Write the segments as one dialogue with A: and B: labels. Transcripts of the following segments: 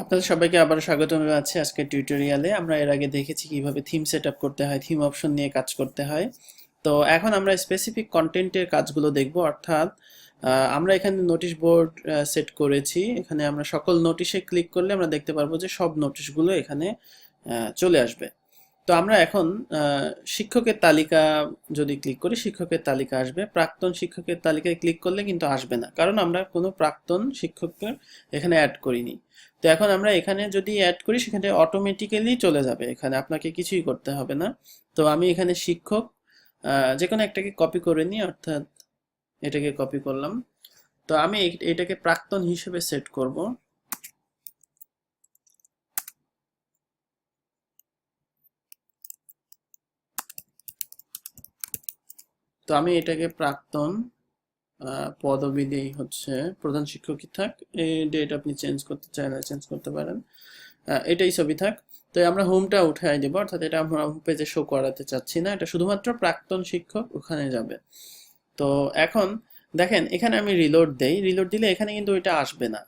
A: আপনাদের সবাইকে আবার স্বাগত আছে আজকের টিউটোরিয়ালে আমরা এর আগে দেখেছি কীভাবে থিম সেট করতে হয় থিম অপশন নিয়ে কাজ করতে হয়। তো এখন আমরা স্পেসিফিক কন্টেন্টের কাজগুলো দেখব। অর্থাৎ আমরা এখানে নোটিশ বোর্ড সেট করেছি। এখানে আমরা সকল নোটিশে ক্লিক করলে আমরা দেখতে পারব যে সব নোটিশগুলো এখানে চলে আসবে। তো আমরা এখন শিক্ষকের তালিকা যদি ক্লিক করি, শিক্ষকের তালিকা আসবে। প্রাক্তন শিক্ষকের তালিকায় ক্লিক করলে কিন্তু আসবে না। কারণ আমরা কোনো প্রাক্তন শিক্ষকের এখানে অ্যাড করিনি। তো এখন আমরা এখানে যদি অ্যাড করি, সেখানে অটোমেটিক্যালি চলে যাবে। এখানে আপনাকে কিছুই করতে হবে না। তো আমি এখানে শিক্ষক যে কোনো একটাকে কপি করে নিই, অর্থাৎ এটাকে কপি করলাম। তো আমি এটাকে প্রাক্তন হিসেবে সেট করব। তো আমি এটাকে প্রাক্তন পদবি দিয়েই হচ্ছে প্রধান শিক্ষকই থাক। এই ডেট আপনি চেঞ্জ করতে চাইলে চেঞ্জ করতে পারেন। এটাই ছবি থাক। তো আমরা হোমটা উঠাই দেবো, অর্থাৎ এটা আমরা হোম পেজে শো করাতে চাচ্ছি না। এটা শুধুমাত্র প্রাক্তন শিক্ষক ওখানে যাবে। তো এখন দেখেন, এখানে আমি রিলোড দেই। রিলোড দিলে এখানে কিন্তু ওইটা আসবে না।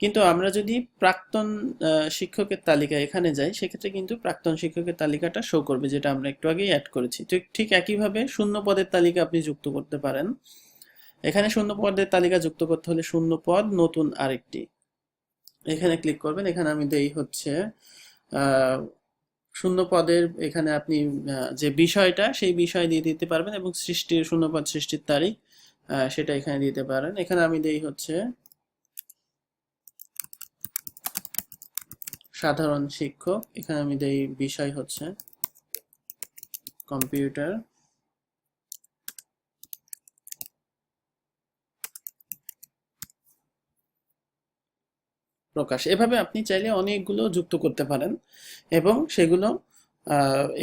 A: কিন্তু আমরা যদি প্রাক্তন শিক্ষকের তালিকা এখানে যাই, সেক্ষেত্রে কিন্তু প্রাক্তন শিক্ষকের তালিকাটা শো করবে, যেটা আমরা একটু আগেই অ্যাড করেছি। ঠিক ঠিক একইভাবে শূন্য পদের তালিকা আপনি যুক্ত করতে পারেন। এখানে শূন্য পদের তালিকা যুক্ত করতে হলে শূন্য পদ নতুন আরেকটি। এখানে ক্লিক করবেন, এখানে আমি দেই হচ্ছে শূন্য পদের এখানে আপনি যে বিষয়টা, সেই বিষয় দিয়ে দিতে পারবেন এবং সৃষ্টির, শূন্য পদ সৃষ্টির তারিখ সেটা এখানে দিতে পারেন। এখানে আমি দেই হচ্ছে সাধারণ শিক্ষক। এখানে আমি দেই বিষয় হচ্ছে কম্পিউটার। প্রকাশ। এভাবে আপনি চাইলে অনেকগুলো যুক্ত করতে পারেন এবং সেগুলো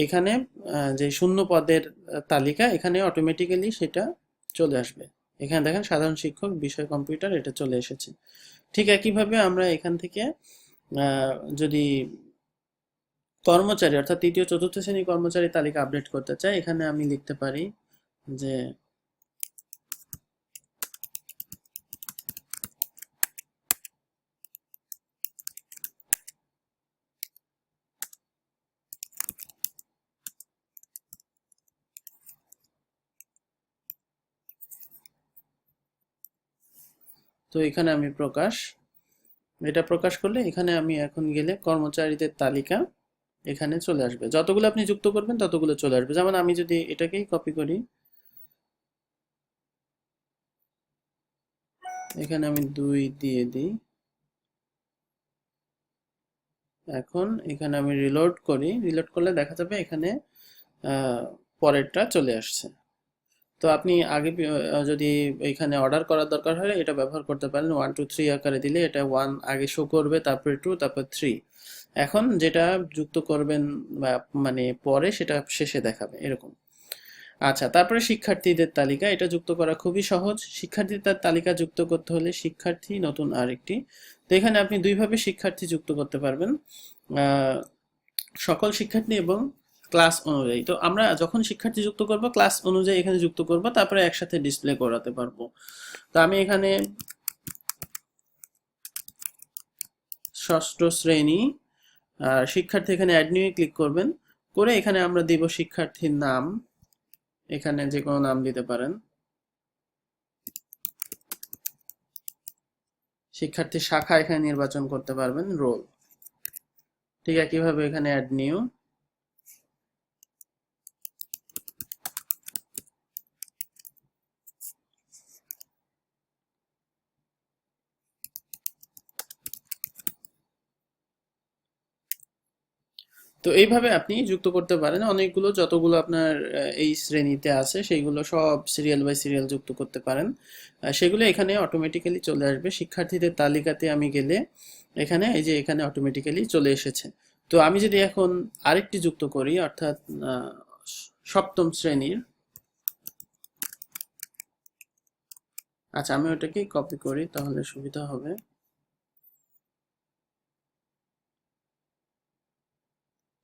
A: এখানে যে শূন্য পদের তালিকা, এখানে অটোমেটিক্যালি সেটা চলে আসবে। এখানে দেখেন সাধারণ শিক্ষক, বিষয় কম্পিউটার, এটা চলে এসেছে। ঠিক একইভাবে আমরা এখান থেকে যদি কর্মচারী, অর্থাৎ তৃতীয়, চতুর্থ শ্রেণি কর্মচারী তালিকা আপডেট করতে চাই এখানে আমি লিখতে পারি যে তো এখানে আমি প্রকাশ এটা প্রকাশ করলে এখানে আমি এখন গেলে কর্মচারীদের তালিকা এখানে চলে আসবে। যতগুলো আপনি যুক্ত করবেন, ততগুলো চলে আসবে। যেমন আমি যদি এটাকেই কপি করি, এখানে আমি দুই দিয়ে দিই। এখন এখানে আমি রিলোড করি। রিলোড করলে দেখা যাবে এখানে পরেরটা চলে আসছে। তো আপনি আগে যদি এখানে অর্ডার করার দরকার হয়, এটা ব্যবহার করতে পারেন। ওয়ান টু থ্রি আকারে দিলে এটা ওয়ান আগে শো করবে, তারপরে টু তারপর থ্রি এখন যেটা যুক্ত করবেন বা মানে পরে সেটা শেষে দেখাবে, এরকম। আচ্ছা তারপরে শিক্ষার্থীদের তালিকা। এটা যুক্ত করা খুবই সহজ। শিক্ষার্থীদের তালিকা যুক্ত করতে হলে শিক্ষার্থী, নতুন আরেকটি। তো এখানে আপনি দুইভাবে শিক্ষার্থী যুক্ত করতে পারবেন। সকল শিক্ষার্থী এবং ক্লাস অনুযায়ী। তো আমরা যখন শিক্ষার্থী যুক্ত করব ক্লাস অনুযায়ী এখানে যুক্ত করব, তারপরে একসাথে ডিসপ্লে করাতে পারব। তো আমি এখানে ষষ্ঠ শ্রেণি শিক্ষার্থী এখানে অ্যাড নিয়ে ক্লিক করবেন। করে এখানে আমরা দিব শিক্ষার্থীর নাম। এখানে যে কোনো নাম দিতে পারেন। শিক্ষার্থীর শাখা এখানে নির্বাচন করতে পারবেন রোল ঠিক আছে কীভাবে এখানে অ্যাড নিউ তো এইভাবে আপনি যুক্ত করতে পারেন। অনেকগুলো, যতগুলো আপনার এই শ্রেণীতে আছে, সেইগুলো সব সিরিয়াল বাই সিরিয়াল যুক্ত করতে পারেন। সেগুলো এখানে অটোমেটিক্যালি চলে আসবে। শিক্ষার্থীদের তালিকাতে আমি গেলে এখানে, এই যে এখানে অটোমেটিক্যালি চলে এসেছে। তো আমি যদি এখন আরেকটি যুক্ত করি, অর্থাৎ সপ্তম শ্রেণির। আচ্ছা আমি ওটাকে কপি করি, তাহলে সুবিধা হবে।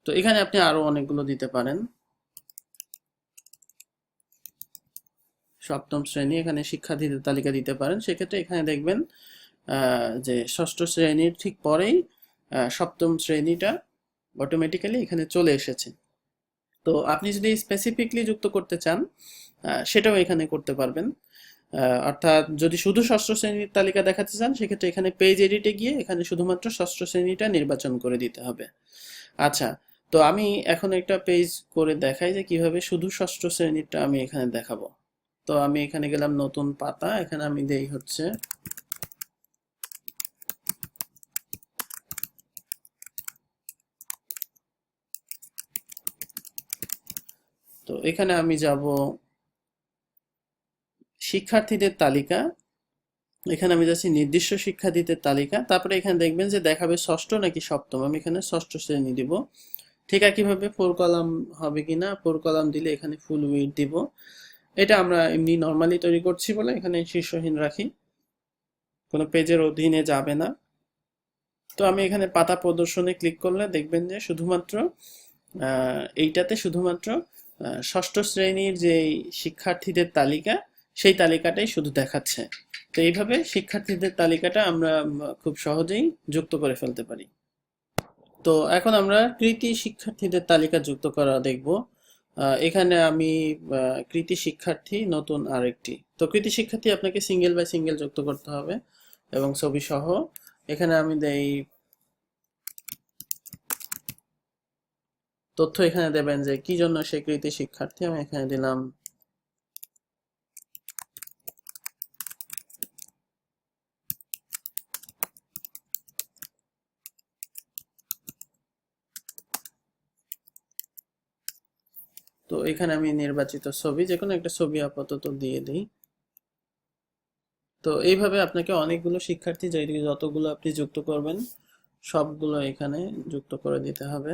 A: তো এখানে আপনি আরও অনেকগুলো দিতে পারেন। সপ্তম শ্রেণি, এখানে শিক্ষার্থীদের তালিকা দিতে পারেন। সেক্ষেত্রে এখানে দেখবেন যে ষষ্ঠ শ্রেণির ঠিক পরেই সপ্তম শ্রেণীটা অটোমেটিক্যালি এখানে চলে এসেছে। তো আপনি যদি স্পেসিফিকলি যুক্ত করতে চান সেটাও এখানে করতে পারবেন। অর্থাৎ যদি শুধু ষষ্ঠ শ্রেণির তালিকা দেখাতে চান, সেক্ষেত্রে এখানে পেজ এডিটে গিয়ে এখানে শুধুমাত্র ষষ্ঠ শ্রেণীটা নির্বাচন করে দিতে হবে। আচ্ছা তো আমি এখন একটা পেজ করে দেখাই যে কীভাবে শুধু ষষ্ঠ শ্রেণীরটা আমি এখানে দেখাবো। তো আমি এখানে গেলাম নতুন পাতা, এখানে আমি দেই হচ্ছে তো এখানে আমি যাব শিক্ষার্থীদের তালিকা, এখানে আমি যাচ্ছি নির্দিষ্ট শিক্ষার্থীদের তালিকা, তারপরে এখানে দেখবেন যে দেখাবে ষষ্ঠ নাকি সপ্তম, আমি এখানে ষষ্ঠ শ্রেণি দিব। ঠিক একইভাবে ফোর কলাম হবে কিনা ফোর কলাম দিলে এখানে ফুল উইড দিব। এটা আমরা এমনি নর্মালি তৈরি করছি বলে এখানে শীর্ষহীন রাখি। কোনো পেজের অধীনে যাবে না। তো আমি এখানে পাতা প্রদর্শনে ক্লিক করলে দেখবেন যে শুধুমাত্র এইটাতে শুধুমাত্র ষষ্ঠ শ্রেণির যে শিক্ষার্থীদের তালিকা, সেই তালিকাটাই শুধু দেখাচ্ছে। তো এইভাবে শিক্ষার্থীদের তালিকাটা আমরা খুব সহজেই যুক্ত করে ফেলতে পারি। তো এখন আমরা কৃতি শিক্ষার্থীদের তালিকা যুক্ত করা দেখব। এখানে আমি কৃতি শিক্ষার্থী, নতুন আরেকটি। তো কৃতি শিক্ষার্থী আপনাকে সিঙ্গেল বাই সিঙ্গেল যুক্ত করতে হবে এবং ছবি সহ। এখানে আমি দেই তথ্য এখানে দেবেন যে কি জন্য সে কৃতি শিক্ষার্থী, আমি এখানে দিলাম এখানে আমি নির্বাচিত ছবি যে কোনো একটা ছবি আপাতত দিয়ে দিই। তো এইভাবে আপনাকে অনেকগুলো শিক্ষার্থী যেগুলো যতগুলো আপনি যুক্ত করবেন, সবগুলো এখানে যুক্ত করে দিতে হবে।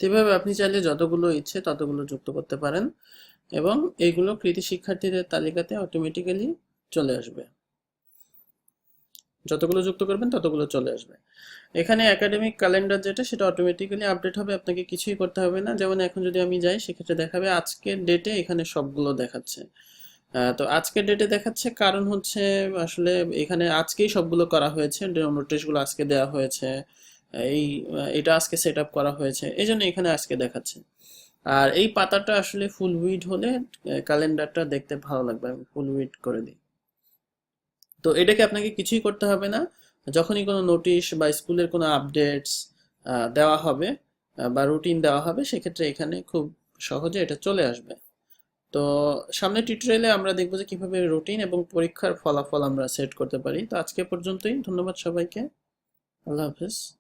A: এভাবে আপনি চাইলে যতগুলো ইচ্ছে ততগুলো যুক্ত করতে পারেন এবং এইগুলো কৃতি শিক্ষার্থীদের তালিকাতে অটোমেটিক্যালি চলে আসবে। যতগুলো যুক্ত করবেন ততগুলো চলে আসবে। এখানে একাডেমিক ক্যালেন্ডার যেটা, সেটা অটোমেটিক্যালি আপডেট হবে, আপনাকে কিছুই করতে হবে না। যেমন এখন যদি আমি যাই, সেক্ষেত্রে দেখাবে আজকের ডেটে এখানে সবগুলো দেখাচ্ছে। তো আজকের ডেটে দেখাচ্ছে কারণ হচ্ছে আসলে এখানে আজকেই সবগুলো করা হয়েছে। টেস্টগুলো আজকে দেওয়া হয়েছে। এই এটা আজকে সেট আপ করা হয়েছে। এই জন্য এখানে আজকে দেখাচ্ছে। আর এই পাতাটা আসলে ফুল উইড হলে ক্যালেন্ডারটা দেখতে ভালো লাগবে। ফুল উইড করে দিই। তো এটাকে আপনাকে কিছুই করতে হবে না। যখনই কোনো নোটিশ বা স্কুলের কোনো আপডেটস দেওয়া হবে বা রুটিন দেওয়া হবে, সেক্ষেত্রে এখানে খুব সহজে এটা চলে আসবে। তো সামনে টিউটোরিয়ালে আমরা দেখব যে কীভাবে রুটিন এবং পরীক্ষার ফলাফল আমরা সেট করতে পারি। তো আজকে পর্যন্তই। ধন্যবাদ সবাইকে। আল্লাহ হাফেজ।